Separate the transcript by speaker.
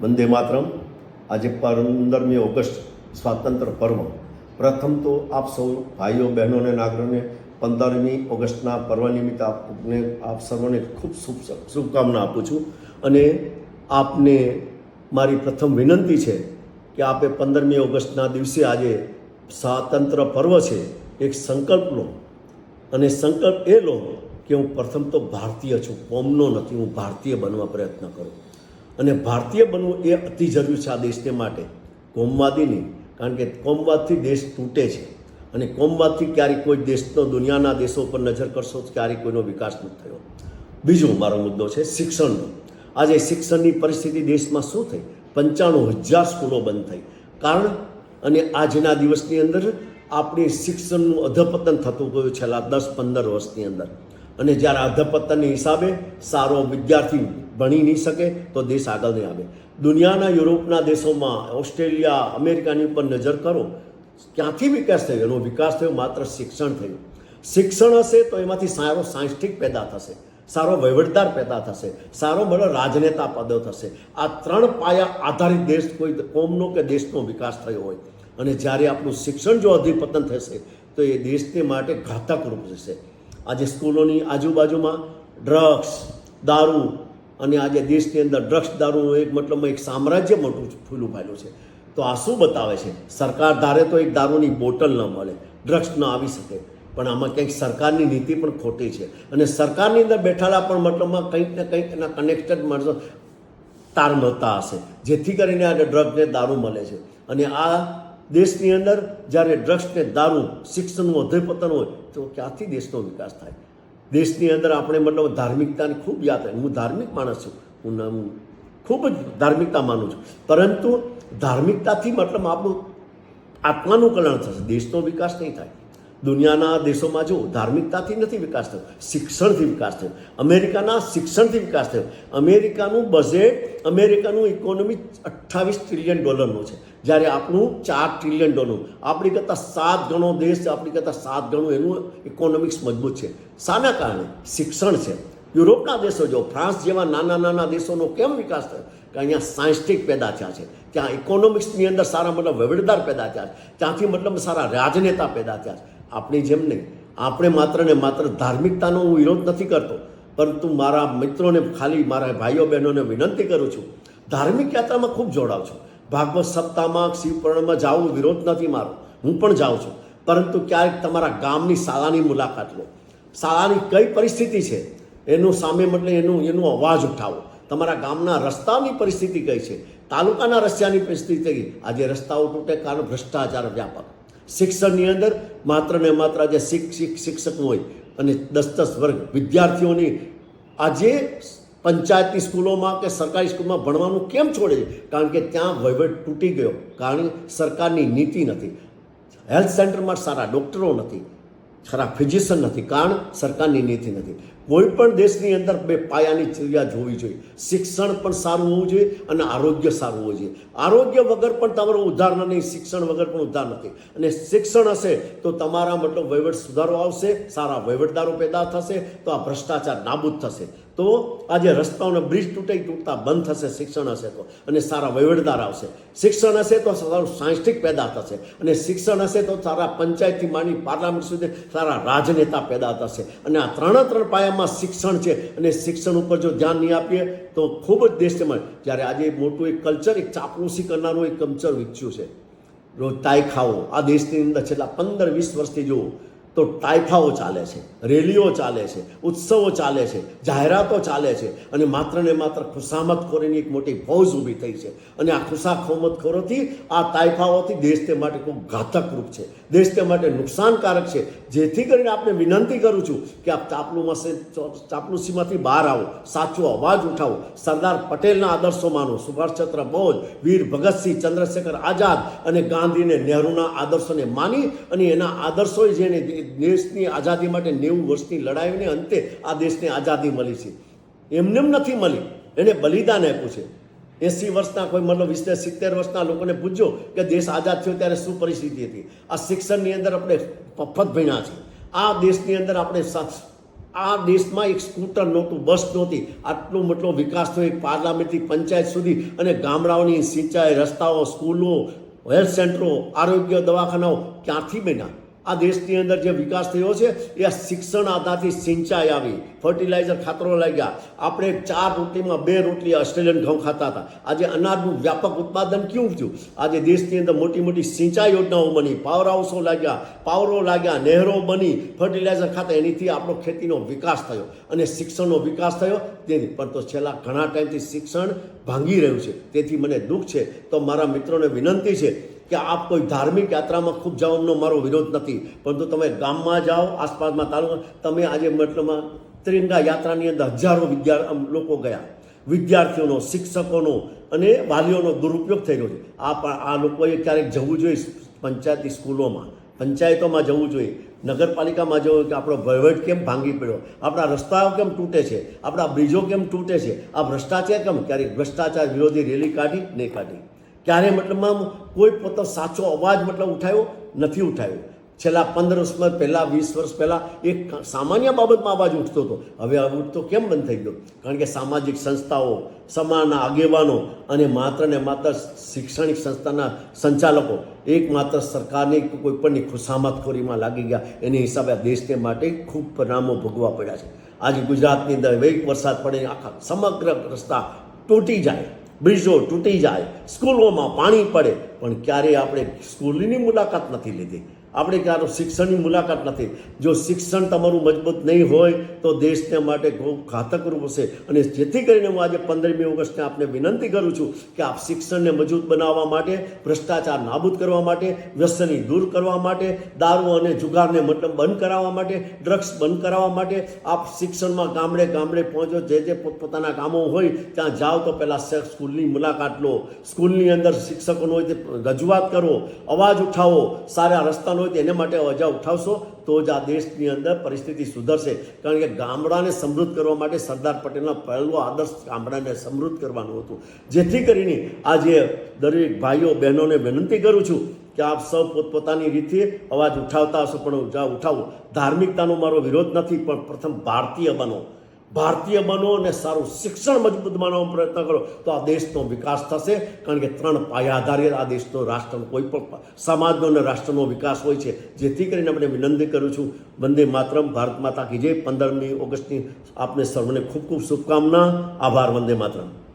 Speaker 1: વંદે માતરમ. આજે પંદરમી ઓગસ્ટ સ્વાતંત્ર્ય પર્વ. પ્રથમ તો આપ સૌ ભાઈઓ, બહેનોને, નાગરોને પંદરમી ઓગસ્ટના પર્વ નિમિત્તે આપને, આપ સર્વને ખૂબ શુભ શુભકામના આપું છું. અને આપને મારી પ્રથમ વિનંતી છે કે આપે પંદરમી ઓગસ્ટના દિવસે આજે સ્વાતંત્ર્ય પર્વ છે. એક સંકલ્પ લો. અને સંકલ્પ એ લો કે હું પ્રથમ તો ભારતીય છું. કોમનો નથી. હું ભારતીય બનવા પ્રયત્ન કરું. અને ભારતીય બનવું એ અતિ જરૂરી છે આ દેશને માટે. કોમવાદી કારણ કે કોમવાદથી દેશ તૂટે છે. અને કોમવાદથી ક્યારેય કોઈ દેશનો, દુનિયાના દેશો પર નજર કરશો તો ક્યારેય કોઈનો વિકાસ નથી થયો. બીજો મારો મુદ્દો છે શિક્ષણનો. આજે શિક્ષણની પરિસ્થિતિ દેશમાં શું થઈ? પંચાણું હજાર સ્કૂલો બંધ થઈ. કારણ? અને આજના દિવસની અંદર આપણી શિક્ષણનું અધપતન થતું ગયું છેલ્લા દસ પંદર વર્ષની અંદર. અને જ્યારે અધપતનની હિસાબે સારો વિદ્યાર્થી ભણી નહીં શકે તો દેશ આગળ નહીં આવે. દુનિયાના યુરોપના દેશોમાં ઓસ્ટ્રેલિયા, અમેરિકાની ઉપર નજર કરો, ક્યાંથી વિકાસ થયો? એનો વિકાસ થયો માત્ર શિક્ષણ થયું. શિક્ષણ હશે તો એમાંથી સારો સાયન્ટિસ્ટ પેદા થશે, સારો વહીવટદાર પેદા થશે, સારો બળો રાજનેતા પદો થશે. આ ત્રણ પાયા આધારિત દેશ કોઈ કોમનો કે દેશનો વિકાસ થયો હોય. અને જ્યારે આપણું શિક્ષણ જો અધિપતન થશે, તો એ દેશને માટે ઘાતક રૂપ થશે. આજે સ્કૂલોની આજુબાજુમાં ડ્રગ્સ, દારૂ અને આજે દેશની અંદર ડ્રગ્સ દારૂ એક મતલબમાં એક સામ્રાજ્ય મોટું ફૂલું ફાયલું છે. તો આ શું બતાવે છે? સરકાર ધારે તો એક દારૂની બોટલ ન મળે, ડ્રગ્સ ન આવી શકે. પણ આમાં કંઈક સરકારની નીતિ પણ ખોટી છે. અને સરકારની અંદર બેઠેલા પણ મતલબમાં કંઈક ને કંઈક એના કનેક્ટેડ માણસો તાર મળતા હશે, જેથી કરીને આજે ડ્રગ્સને દારૂ મળે છે. અને આ દેશની અંદર જ્યારે ડ્રગ્સને દારૂ, શિક્ષણનું અધ્યપતન હોય, તો ક્યાંથી દેશનો વિકાસ થાય? દેશની અંદર આપણે મતલબ ધાર્મિકતાની ખૂબ યાદ રહે હું ધાર્મિક માણસ છું. હું ન- હું ખૂબ જ ધાર્મિકતા માનું છું. પરંતુ ધાર્મિકતાથી મતલબ આપણું આત્માનું કલ્યાણ થશે. દેશનો વિકાસ નહીં થાય. દુનિયાના દેશોમાં જો ધાર્મિકતાથી નથી વિકાસ થયો. શિક્ષણથી વિકાસ થયો. અમેરિકાના શિક્ષણથી વિકાસ થયો. અમેરિકાનું બજેટ અમેરિકાનું ઇકોનોમી અઠ્ઠાવીસ ટ્રિલિયન ડોલરનું છે. જ્યારે આપણું ચાર ટ્રિલિયન ડોલર, આપણી કરતાં સાત ગણો દેશ આપણી કરતાં સાત ગણું એનું ઇકોનોમિક્સ મજબૂત છે. શાના કારણે શિક્ષણ છે. યુરોપના દેશો જો, ફ્રાન્સ જેવા નાના નાના દેશોનો કેમ વિકાસ થયો? કે અહીંયા સાયન્ટિસ્ટ પેદા થયા છે. ત્યાં ઇકોનોમિક્સની અંદર સારા મતલબ વહીવટદાર પેદા થયા છે. ત્યાંથી મતલબ સારા રાજનેતા પેદા થયા છે. આપણી જેમ નહીં. આપણે માત્ર ને માત્ર ધાર્મિકતાનો હું વિરોધ નથી કરતો, પરંતુ મારા મિત્રોને ખાલી મારા ભાઈઓ બહેનોને વિનંતી કરું છું. ધાર્મિક યાત્રામાં ખૂબ જોડાવ છું. ભાગવત સપ્તાહમાં શિવપુરાણમાં જાવું વિરોધ નથી મારો. હું પણ જાઉં છું. પરંતુ ક્યારેક તમારા ગામની શાળાની મુલાકાત લો. શાળાની કઈ પરિસ્થિતિ છે? એનું સામે મતલબ એનું એનું અવાજ ઉઠાવો. તમારા ગામના રસ્તાની પરિસ્થિતિ કઈ છે? તાલુકાના રસ્તાની પરિસ્થિતિ કઈ? આજે રસ્તાઓ તૂટે કારણ ભ્રષ્ટાચાર વ્યાપક. શિક્ષણની અંદર માત્ર ને માત્ર આજે શિક્ષક શિક્ષક હોય અને દસ દસ વર્ગ વિદ્યાર્થીઓની આજે પંચાયતની સ્કૂલોમાં કે સરકારી સ્કૂલમાં ભણવાનું કેમ છોડે છે? કારણ કે ત્યાં વહીવટ તૂટી ગયો. કારણ સરકારની નીતિ નથી. હેલ્થ સેન્ટરમાં સારા ડૉક્ટરો નથી. ખરા ફિઝિશિયન નથી. કારણ સરકારની નીતિ નથી. કોઈ પણ દેશની અંદર બે પાયાની ચર્યા જોવી જોઈએ. શિક્ષણ પણ સારું હોવું જોઈએ અને આરોગ્ય સારું હોવું જોઈએ. આરોગ્ય વગર પણ તમારું ઉદ્ધાર નહીં શિક્ષણ વગર પણ ઉદ્ધાર નથી અને શિક્ષણ હશે તો તમારા મતલબ વહીવટ સુધારો આવશે, સારા વહીવટદારો પેદા થશે, તો આ ભ્રષ્ટાચાર નાબૂદ થશે. તો આજે રસ્તાઓને બ્રિજ તૂટે તૂટતા બંધ થશે, શિક્ષણ હશે તો. અને સારા વહીવટદાર આવશે. શિક્ષણ હશે તો સારું સાંસ્ટિક પેદા થશે. અને શિક્ષણ હશે તો સારા પંચાયતથી માંડી પાર્લામેન્ટ સુધી સારા રાજનેતા પેદા થશે. અને આ ત્રણે ત્રણ પાયામાં શિક્ષણ છે અને શિક્ષણ ઉપર જો ધ્યાન નહીં આપીએ તો ખૂબ જ દેશમાં જ્યારે આજે મોટું એક કલ્ચર, એક ચાપલુસી કરનારું એક કલ્ચર વિકસ્યું છે. રોજ ખાવો આ દેશની અંદર છેલ્લા પંદર, વીસ વર્ષથી જુઓ. તો ટાઈફાઓ ચાલે છે, રેલીઓ ચાલે છે, ઉત્સવો ચાલે છે, જાહેરાતો ચાલે છે અને માત્ર ને માત્ર ખુશામતખોરીની એક મોટી ફૌજ ઊભી થઈ છે. અને આ ખુશા ખુશાખોમતખોરોથી આ તાઇફાઓથી દેશ તે માટે ખૂબ ઘાતક રૂપ છે. દેશ તે માટે નુકસાનકારક છે. જેથી કરીને આપણે વિનંતી કરું છું કે આપ ચાપલુમાં ચાપલુસીમાંથી બહાર આવો, સાચો અવાજ ઉઠાવો. સરદાર પટેલના આદર્શો માનો. સુભાષચંદ્ર બોઝ, વીર ભગતસિંહ, ચંદ્રશેખર આઝાદ અને ગાંધીને નહેરુના આદર્શોને માની અને એના આદર્શોએ જેને દેશની આઝાદી માટે નેવું વર્ષની લડાઈને અંતે આ દેશને આઝાદી મળી છે. એમને નથી મળી. એને બલિદાન આપ્યું છે. એસી વર્ષના કોઈ મતલબ વીસ સિત્તેર વર્ષના લોકોને પૂછજો કે દેશ આઝાદ થયો ત્યારે શું પરિસ્થિતિ હતી? આ શિક્ષણની અંદર આપણે પફત ભણ્યા છે. આ દેશની અંદર આપણે આ દેશમાં એક સ્કૂટર નહોતું, બસ નહોતી. આટલો મોટો વિકાસ થયો એક પાર્લામેન્ટથી પંચાયત સુધી અને ગામડાઓની સિંચાઈ, રસ્તાઓ, સ્કૂલો, હેલ્થ સેન્ટરો, આરોગ્ય દવાખાનાઓ ક્યાંથી બન્યા? આ દેશની અંદર જે વિકાસ થયો છે, એ આ શિક્ષણ આધારથી સિંચાઈ આવી. ફર્ટિલાઇઝર ખાતરો લાગ્યા. આપણે ચાર રોટલીમાં બે રોટલી ઓસ્ટ્રેલિયન ઘઉં ખાતા હતા. આજે અનાજનું વ્યાપક ઉત્પાદન કેવું થયું? આજે દેશની અંદર મોટી મોટી સિંચાઈ યોજનાઓ બની પાવર હાઉસો લાગ્યા પાવરો લાગ્યા, નહેરો બની ફર્ટિલાઇઝર ખાતા. એનીથી આપણો ખેતીનો વિકાસ થયો અને શિક્ષણનો વિકાસ થયો. તેથી પણ તો છેલ્લા ઘણા ટાઈમથી શિક્ષણ ભાંગી રહ્યું છે. તેથી મને દુઃખ છે. તો મારા મિત્રોને વિનંતી છે કે આપ કોઈ ધાર્મિક યાત્રામાં ખૂબ જવાનો મારો વિરોધ નથી. પરંતુ તમે ગામમાં જાઓ, આસપાસમાં તાલુકા, તમે આજે મતલબમાં ત્રિંગા યાત્રાની અંદર હજારો વિદ્યા લોકો ગયા. વિદ્યાર્થીઓનો, શિક્ષકોનો અને વાલીઓનો દુરુપયોગ થઈ રહ્યો છે. આ આ લોકોએ ક્યારેક જવું જોઈએ પંચાયતી સ્કૂલોમાં, પંચાયતોમાં જવું જોઈએ. નગરપાલિકામાં જવું કે આપણો વહીવટ કેમ ભાંગી પડ્યો? આપણા રસ્તાઓ કેમ તૂટે છે? આપણા બ્રિજો કેમ તૂટે છે? આ ભ્રષ્ટાચાર કેમ? ક્યારેક ભ્રષ્ટાચાર વિરોધી રેલી કાઢી, નહીં કાઢી. ક્યારે મતલબમાં કોઈ પોતો સાચો અવાજ મતલબ ઉઠાવ્યો નથી ઉઠાવ્યો છેલ્લા પંદર વર્ષમાં, પહેલાં વીસ વર્ષ પહેલાં એક સામાન્ય બાબતમાં અવાજ ઉઠતો હતો. હવે આ ઉઠતો કેમ બંધ થઈ ગયો? કારણ કે સામાજિક સંસ્થાઓ, સમાજના આગેવાનો અને માત્ર ને માત્ર શૈક્ષણિક સંસ્થાના સંચાલકો એકમાત્ર સરકારની કોઈ પણની ખુશામતખોરીમાં લાગી ગયા. એને હિસાબે આ દેશને માટે ખૂબ પરિણામો ભોગવા પડ્યા છે. આજે ગુજરાતની અંદર એક વરસાદ પડે, આખા સમગ્ર રસ્તા તૂટી જાય. બ્રિજો તૂટી જાય સ્કૂલોમાં પાણી પડે પણ ક્યારેય આપણે સ્કૂલની મુલાકાત નથી લીધી. આપણે ક્યારે શિક્ષણની મુલાકાત નથી. જો શિક્ષણ તમારું મજબૂત નહીં હોય, તો દેશને માટે ખૂબ ઘાતક રૂપ હશે. અને જેથી કરીને હું આજે પંદરમી ઓગસ્ટને આપને વિનંતી કરું છું કે આપ શિક્ષણને મજબૂત બનાવવા માટે, ભ્રષ્ટાચાર નાબૂદ કરવા માટે, વ્યસની દૂર કરવા માટે, દારૂ અને જુગારને મતલબ બંધ કરાવવા માટે, ડ્રગ્સ બંધ કરાવવા માટે આપ શિક્ષણમાં ગામડે ગામડે પહોંચો, જે જે પોતપોતાના કામો હોય, ત્યાં જાઓ તો પહેલાં સ્કૂલની મુલાકાત લો. સ્કૂલની અંદર શિક્ષકોનો રજૂઆત કરો, અવાજ ઉઠાવો, સારા રસ્તાનો હોય તો એને માટે અવાજ ઉઠાવશો તો જ આ દેશની અંદર પરિસ્થિતિ સુધરશે. કારણ કે ગામડાને સમૃદ્ધ કરવા માટે સરદાર પટેલના પહેલો આદર્શ ગામડાને સમૃદ્ધ કરવાનું હતું. જેથી કરીને આજે દરેક ભાઈઓ, બહેનોને વિનંતી કરું છું કે આપ સૌ પોતપોતાની રીતે અવાજ ઉઠાવતા હશો, પણ ઉઠાવો. ધાર્મિકતાનો મારો વિરોધ નથી, પણ પ્રથમ ભારતીય બનો. ભારતીય બનો અને સારું શિક્ષણ મજબૂત બનાવવાનો પ્રયત્ન કરો તો આ દેશનો વિકાસ થશે. કારણ કે ત્રણ પાયા આધારિત આ દેશનો રાષ્ટ્રનો કોઈ પણ સમાજનો અને રાષ્ટ્રનો વિકાસ હોય છે. જેથી કરીને આપણે વિનંતી કરું છું, વંદે માતરમ, ભારત માતા કી જય. પંદરમી ઓગસ્ટની આપને સર્વને ખૂબ ખૂબ શુભકામના. આભાર, વંદે માતરમ.